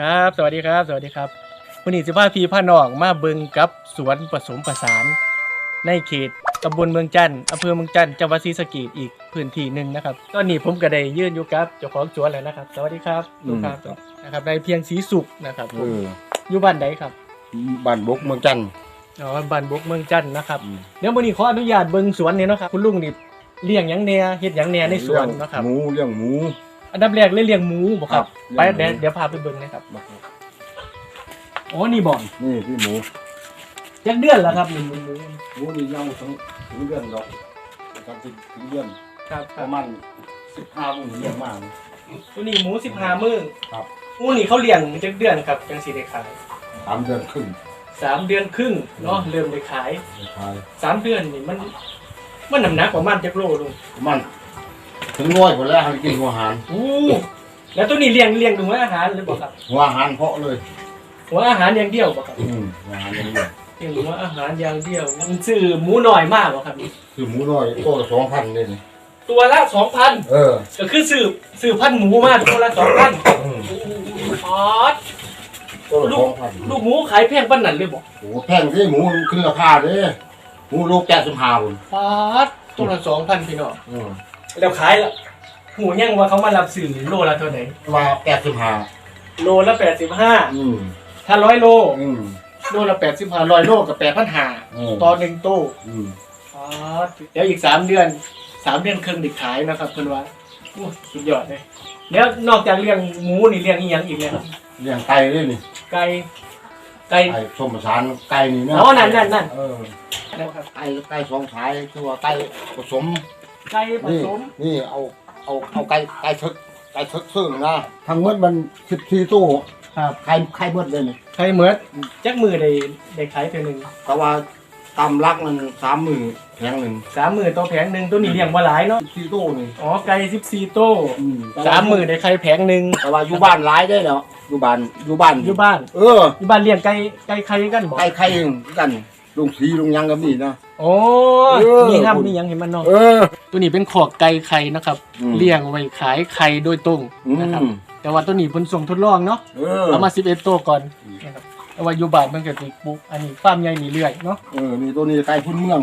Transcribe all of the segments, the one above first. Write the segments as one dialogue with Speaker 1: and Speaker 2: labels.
Speaker 1: ครับ สวัสดีครับ สวัสดีครับวันนี้สิพาพี่พาน้องมาเบิงกับสวนผสมผสาน ในเขตตำบลเมืองจันทน์อำเภอเมืองจันทน์จังหวัดศรีสะเกษอีกพื้นที่หนึ่งนะครับตอนนี้ผมก็ได้ยื่นอยู่กับเจ้าของสวนแล้วนะครับ สวัสดีครับ
Speaker 2: อืม
Speaker 1: ลูกครับนะครับในเพียงสีสุขนะครับผ
Speaker 2: เอ
Speaker 1: ม
Speaker 2: อ
Speaker 1: อยู่บ้านใดครับ
Speaker 2: บ้านบกเมืองจันทน์
Speaker 1: อ๋อบ้านบกเมืองจันทน์นะครับ
Speaker 2: อืม
Speaker 1: เดี๋ยววันนี้ขออนุญาตเบิงสวนเนี่ยเนาะครับคุณลุงนี่เลี้ยงหยังแหน่เฮ็ดหยังแหน่ในสวนเนาะครับ
Speaker 2: หมูเลี้ยงหมู
Speaker 1: อันดับแรกเลยเลี้ยงหมูบ่ครับ
Speaker 2: ครับ
Speaker 1: ไป
Speaker 2: เลี้
Speaker 1: เดี๋ย
Speaker 2: ยวงหมู
Speaker 1: เดี๋ยวพาไปเบิ่งนะครับอ๋อนี่บ่
Speaker 2: นี่พี่หมู
Speaker 1: ยักเดือนแล้วครับหนึ่งหมู
Speaker 2: หมูนี่เน่าทั้งถึงเดือนดอกนะครับถึงถึงเดือน
Speaker 1: ครับค
Speaker 2: ป
Speaker 1: รับ
Speaker 2: ระมาณสิบห้ามื้อเลี้ยงมาก
Speaker 1: ตัวนี้หมูสิบห้ามื้อ
Speaker 2: ครับ
Speaker 1: หมูนี่เขาเลี้ยงจักเดือนครับจังสิได้ขาย
Speaker 2: สามเดือนครึ่ง
Speaker 1: สามเดือนครึ่งเนาะเริ่มได้ขาย
Speaker 2: ขาย
Speaker 1: สามเดือนนี่มัน มันน้ำหนักประมาณจักโลลุง
Speaker 2: ประมัน ถึงร้อยคนแล้วให้กินหัวอาหาร
Speaker 1: อู้แล้วตัวนี้เลี้ยงเลี้ยงดูอาหารเลยบ่ครับ
Speaker 2: หัวอาหารเพาะเลย
Speaker 1: หัวอาหารอย่างเดียวบ่ครับ
Speaker 2: อืมหัวอาหารอย่างเดียว
Speaker 1: เลี้ยงหัวอาหารอย่างเดียวมันซื้อหมูหน่อยมากบ่ครับ
Speaker 2: คือหมูน้อยตัวละสองพันเลยนี่
Speaker 1: ตัวละสองพัน
Speaker 2: เออ
Speaker 1: ก็คือซื้อซื้อพันหมูมาตัวละสองพัน
Speaker 2: อืม
Speaker 1: อ๋อ
Speaker 2: ตัวละสองพัน
Speaker 1: ลูกหมูขายแพงปานนั้นเลยบ่
Speaker 2: โอ้แพงที่หมูมันขึ้นราคาเด้หมูโลแปดสิบห้าบุญ
Speaker 1: ฟาดตัวละสองพันพี่น้อง
Speaker 2: อืม
Speaker 1: แล้วขายละหูยังว่าเขามารับสื่อโลละเท่าไหร่
Speaker 2: ว่าแปดสิบห้า
Speaker 1: โลละแปดสิบห้า
Speaker 2: อืม
Speaker 1: ถ้าร้อยโล
Speaker 2: อืม
Speaker 1: โลละแปดสิบห้าร้อยโลกับแปดพันห้า
Speaker 2: อืม
Speaker 1: ต่อหนึ่งตู้
Speaker 2: อืม
Speaker 1: ฟาดเดี๋ยวอีกสามเดือนสามเดือนครึ่งไดิขายนะครับเพื่อนว่าโอ้สุดยอดเลยแล้วนอกจากเลี้ยงหมูนี่เลี้ยงอีหยังอีกเลยครับ
Speaker 2: เลี้ยงไก่ด้วยนี่
Speaker 1: ไก่ไก่
Speaker 2: ไก่สมผสานไก่นี่นะ
Speaker 1: อ๋อนั่นนั่นนั่น
Speaker 2: เออ
Speaker 1: นะครับ
Speaker 2: ไก่ไก่สองสายคือว่าไก่ผสม
Speaker 1: ไก่ผ
Speaker 2: นี่
Speaker 1: สม
Speaker 2: นี่เอาเอาเอาไก่ไก่ทึกไก่ทึกซึ่งนะทั้งหมดมันสิบสี่ตู้
Speaker 1: ครับ
Speaker 2: ไข่ไข่หมดเลยนี่
Speaker 1: ไข่เหมือดจักมือได้ได้ขายเท่าหนึ่ง
Speaker 2: แต่ว่าตำรักมันสามมือแพงหนึ่ง
Speaker 1: สามหมื่นต่อแผงหนึ่งตัวนี้เลี้ยงมาหลายเนาะ
Speaker 2: สิบสี่ตู้นี่
Speaker 1: อ๋อไก่สิบสี่โต้
Speaker 2: อืม
Speaker 1: สามหมื่นได้ไข่แผงหนึ่ง
Speaker 2: แต่ว่าอยู่บ้านหลายได้เนาะอยู่บ้านอยู่บ้าน
Speaker 1: อยู่บ้าน
Speaker 2: เออ
Speaker 1: อยู่บ้านเลี้ยงไก่ไก่ไข่กันบอก
Speaker 2: ไก่ไข่เองกัน ลุงสีลุงยังก็มีนะ
Speaker 1: โอ้
Speaker 2: เออ
Speaker 1: นี่ทำนี่ยังเห็นมันเนาะ
Speaker 2: เออ
Speaker 1: ตัวนี้เป็นขอกไก่ไข่นะครับ
Speaker 2: อืม
Speaker 1: เลี้ยงไว้ขายไข่โดยตรง
Speaker 2: อื
Speaker 1: นะครับ
Speaker 2: ม
Speaker 1: แต่ว่าตัวนี้เป็นส่งทดลองเนาะ
Speaker 2: เออ
Speaker 1: เอามาสิบเอ็ดตัวก่อนนะครับแต่ว่าอยู่บ้านมันก็ติดปุ๊บอันนี้ฟาร์มใหญ่นี่เรื่อยเนาะ
Speaker 2: เออนี่ตัวนี้ไก่พื้นเมือง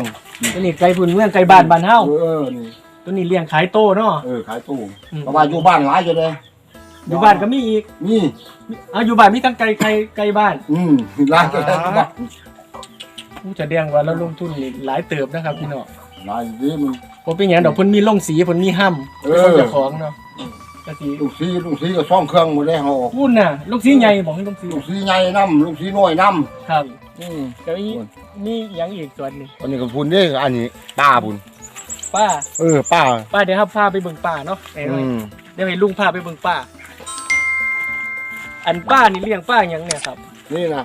Speaker 1: ตัวนี้ไก่พื้นเมืองไก่บ้านบ้านเฮา
Speaker 2: เออนี่
Speaker 1: ตัวนี้เลี้ยงขายโตเนาะ
Speaker 2: เออขายตู้
Speaker 1: อืม
Speaker 2: เพราะว่าอยู่บ้านหลายอยู่เลย
Speaker 1: อยู่บ้านก็มีอีก
Speaker 2: นี่
Speaker 1: เอาอยู่บ้านมีทั้งไก่ไข่ไก่บ้าน
Speaker 2: อืมหลายอยู่เลย
Speaker 1: อ่า
Speaker 2: บ้าน
Speaker 1: ผู้จะเดียงว่าเราลงทุนนี่หลายเติบนะครับพี่น้อง
Speaker 2: หลายอยู่ดิมัน
Speaker 1: ผมเป็นอย่างดอกเพิ่นมีลงสีเพิ่นมีห้ำ
Speaker 2: เออ
Speaker 1: เป็นคนเจ้าของเนาะก็สิ
Speaker 2: ลูกซีลูกซีก็ซ่อมเครื่องหมดเลยเฮา
Speaker 1: พูดน่ะลูกสีใหญ่บอกให้ลูกสี
Speaker 2: ลูกซีใหญ่น้ำลูกซีน้อยน้
Speaker 1: ครับำ
Speaker 2: อืม
Speaker 1: เดี๋ยวอีมีหยังอีกส่วนหนึง
Speaker 2: อันนี้ก็พุ่นเด้อันนี้ป้าบุญ
Speaker 1: ป้า
Speaker 2: เออป้า
Speaker 1: ป้าเดี๋ยวครับพาไปเบิ่งป้าเนาะไหนหน่อย
Speaker 2: อืม
Speaker 1: เดี๋ยวให้ลุงพาไปเบิ่งป้า อันป้านี่เลี้ยงป้าหยังเนี่ยครับ
Speaker 2: นี่นะ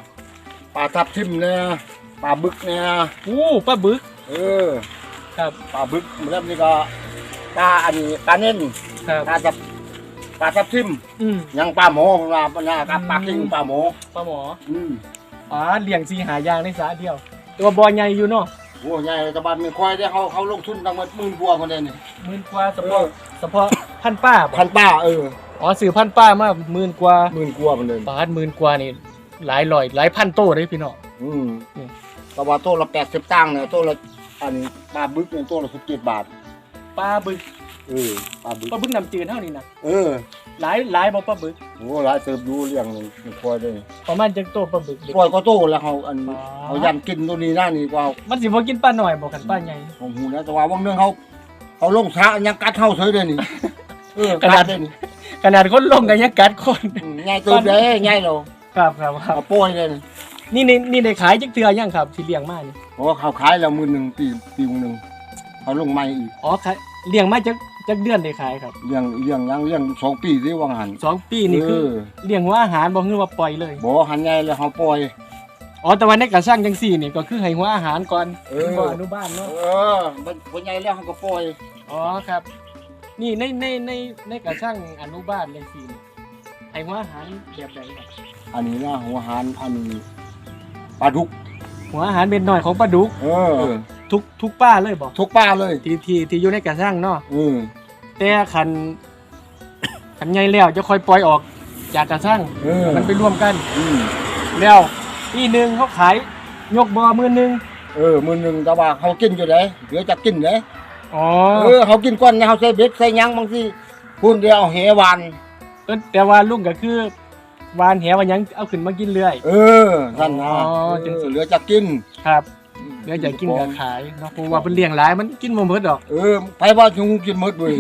Speaker 2: ปลาทับทิมเนี่ย ปลาบึกเนี่ย
Speaker 1: อู้ป้าบึก
Speaker 2: เออ
Speaker 1: ครับ
Speaker 2: ปลาบึกแล้วนี่ก็ปลาอันนี้ปลาเน่น
Speaker 1: ครับ
Speaker 2: ปลาทับปลาทับทิม
Speaker 1: อืม
Speaker 2: ยังปลาหมอปลาปลากับปลากิ้งปลาหมอ
Speaker 1: ป้าหมอ
Speaker 2: อืม
Speaker 1: อ๋อเลี้ยงสีหายางในสาเดียว ตัวบ่อใหญ่อยู่เนาะ
Speaker 2: โอ้ใหญ่ตะบันมีควายได้เขาเขาลงทุนตั้งหมดหมื่นกว่าคนเดียวนี่
Speaker 1: หมื่นกว่าเฉพาะเฉพาะพันป้าบ่
Speaker 2: พันป้าเออ
Speaker 1: อ๋อสื่อพันป้ามาหมื่นกว่า
Speaker 2: หมื่นกว่าคนเดียว
Speaker 1: บาทหมื่นกว่านี่หลายร้อยหลายพันโต้เลยพี่น้อง
Speaker 2: อืม
Speaker 1: อืม
Speaker 2: แต่ว่าโต๊ะละแปดสิบตังค์เนี่ยโต๊ะละอันปลาบึกเนี่ยโต๊ะละสิบเจ็ดบาท
Speaker 1: ปลาบึก
Speaker 2: เออปลาบึก
Speaker 1: ปลาบึกน้ำจืดเท่านี้นะ
Speaker 2: เออ
Speaker 1: หลายหลายบ่ปลาบึก
Speaker 2: โอ้หลายเติบดูเลี้ยงนี่ควายได้
Speaker 1: ประมาณจังโตปลาบึก
Speaker 2: ควายก็โตแล้วเขาอัน
Speaker 1: อ๋อ
Speaker 2: เขายันกินตัวนี้หน้านี่ว่า
Speaker 1: มันสิบ่กินปลาหน่อยบ่กันปลาใหญ่
Speaker 2: ผมหูนะแต่ว่าว่างเรื่องเขาเขาลงช้ายังกัดเท่าเฉยเลยนี่เออก
Speaker 1: ระดาษ
Speaker 2: เลยนี่
Speaker 1: ขนาดคนลงกันยังกัดคน
Speaker 2: อืมง่ายเติบเลยง่ายเรา
Speaker 1: ครับครับครับ
Speaker 2: เอาโป้ยเลย นี่
Speaker 1: นี่นี่นี่ได้ขายจักเทื่อยังครับที่เลี้ยงมานี่
Speaker 2: เพราะว่าเขาขายแล้วมือหนึ่งปีปีหนึ่งเขาลงไม่อีก
Speaker 1: อ๋อขายเลี้ยงมาจักจักเดือนได้ขายครับ
Speaker 2: เลี้ยงเลี้ยงยังเลี้ยงสองปีที่ว่างหัน
Speaker 1: สองปีนี่คือ
Speaker 2: เออ
Speaker 1: เลี้ยงหัวอาหารบ่คือว่าปล่อยเลย
Speaker 2: บ่หันใหญ่แล้วเขาปล่อย
Speaker 1: อ๋อแต่ว่าในกระช่างจังซี่นี่ก็คือให้หัวอาหารก่อน
Speaker 2: เออ
Speaker 1: บ่อนุบาลเนาะ
Speaker 2: เออมันคนใหญ่แล้วเขาก็ปล่อย
Speaker 1: อ๋อครับ นี่ในในในในกระช่างอนุบาลจังซี่นี่ให้หัวอาหารแบบไหนครับ
Speaker 2: อันนี้นะหัวหันอันนี้ ปลาดุก
Speaker 1: หัวอาหารเป็นหน่อยของปลาดุก
Speaker 2: เออ
Speaker 1: ทุกทุกป้าเลยบอก
Speaker 2: ทุกป้าเลย
Speaker 1: ที่ที่ที่อยู่ในกระช่างเนาะ
Speaker 2: เออ
Speaker 1: แต่คัน คันใหญ่แล้วจะค่อยปล่อยออกจากกระช่าง
Speaker 2: เออ
Speaker 1: มันไปร่วมกัน
Speaker 2: อืม
Speaker 1: แล้วปีหนึ่งเขาขายยกบอมือหนึ่ง
Speaker 2: เออมื้อหนึงแต่ว่าเขากินอยู่ไดเหลือจะกินเด้
Speaker 1: อ๋อ
Speaker 2: เออเขากินก้อนเนี่ยเขาใส่เบ็ดใส่หยังบางทีพุ่นเดียวเอาเหหวาน
Speaker 1: เออแต่ว่าลุงก็คือ วานแหวานหยังเอาขึ้นมากินเรื่อย
Speaker 2: เออนั่นนะ
Speaker 1: อ๋อ
Speaker 2: เออเหลือจะกิน
Speaker 1: ครับเดี๋ยวจะกินกับขายเนาะเพราะว่าเป็นเลี้ยงหลายมันกินบ่หมดดอก
Speaker 2: เออไปว่าจุงกินหมดเว้ย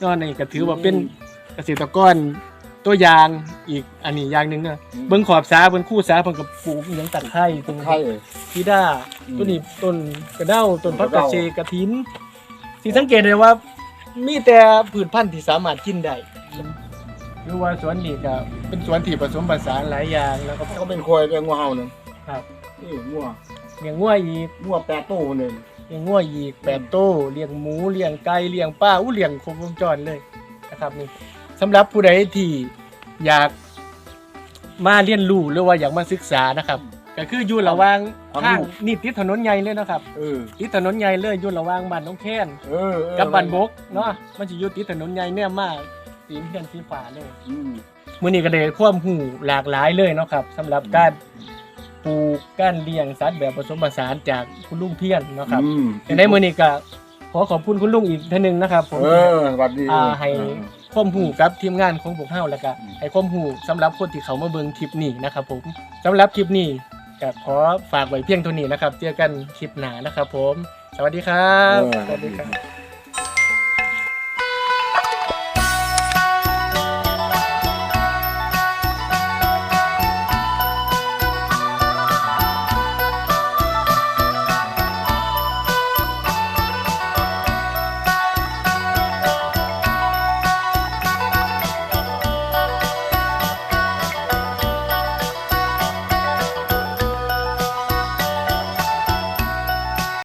Speaker 1: ก็นี่ก็ถือว่าเป็นเกษตรกรตัวอย่างอีกอันนี้อย่างหนึ่งเนอะเบิ่งขอบสาเบิ่งคู่สาเพิ่นก็ปลูกอหยังตะไคร้ตรง
Speaker 2: ใครเอ่ย
Speaker 1: พีด้า
Speaker 2: อืม
Speaker 1: ต้นนี้ต้นกระเด้าต้นพัก
Speaker 2: ก
Speaker 1: ก
Speaker 2: ระ
Speaker 1: ระ
Speaker 2: เด้า
Speaker 1: เชกระถินสิสังเกตได้ว่ามีแต่พืชพันธุ์ที่สามารถกินได้ หรือว่าสวนนี้ก็เป็นสวนที่ผสมผสานหลายอย่างแล้วก็
Speaker 2: เขาเป็นควายเลี้ยงงัวเฮานึง
Speaker 1: ครับ
Speaker 2: นี่งัว
Speaker 1: เลี้ยงงัวอีก
Speaker 2: งัวแปดโตนึง
Speaker 1: เลี้ยงงัวอีกแปดโตวเลี้ยงหมูเลี้ยงไก่เลี้ยงปลาอู้เลี้ยงครบวงจรเลยนะครับนี่สำหรับผู้ใดที่อยากมาเรียนรู้หรือว่าอยากมาศึกษานะครับ ก็คืออยู่ระหว่างทางนี่ติดถนนใหญ่เลยนะครับ
Speaker 2: เออ
Speaker 1: ติดถนนใหญ่เลยอยู่ระหว่างบ้านน้องแค้น
Speaker 2: เออเออ
Speaker 1: กับบ้านบกเนาะมันจะอยู่ติดถนนใหญ่เนี่ยมาก สีเพียนสีฟ้าเลย
Speaker 2: อืม
Speaker 1: มื้อนี้ก็ได้ความหูหลากหลายเลยเนาะครับสำหรับการปลูกการเลี้ยงสัตว์แบบผสมผสานจากคุณลุงเพียนเนาะครับ
Speaker 2: อืม
Speaker 1: อย่างในมื้อนี้ก็ขอขอบคุณคุณลุงอีกท่านหนึงนะครับผม
Speaker 2: เออสวัสดี
Speaker 1: อ่าให้ความหูกับทีมงานของพวกเฮาแล้วก็
Speaker 2: อืม
Speaker 1: ให้ความหูสำหรับคนที่เขามาเบิ่งคลิปนี้นะครับผมสำหรับคลิปนี้ก็ขอฝากไว้เพียงเท่านี้นะครับ เจอกันคลิปหน้านะครับผม สวัสดีครับ
Speaker 2: เออ
Speaker 1: สวัสดีครับ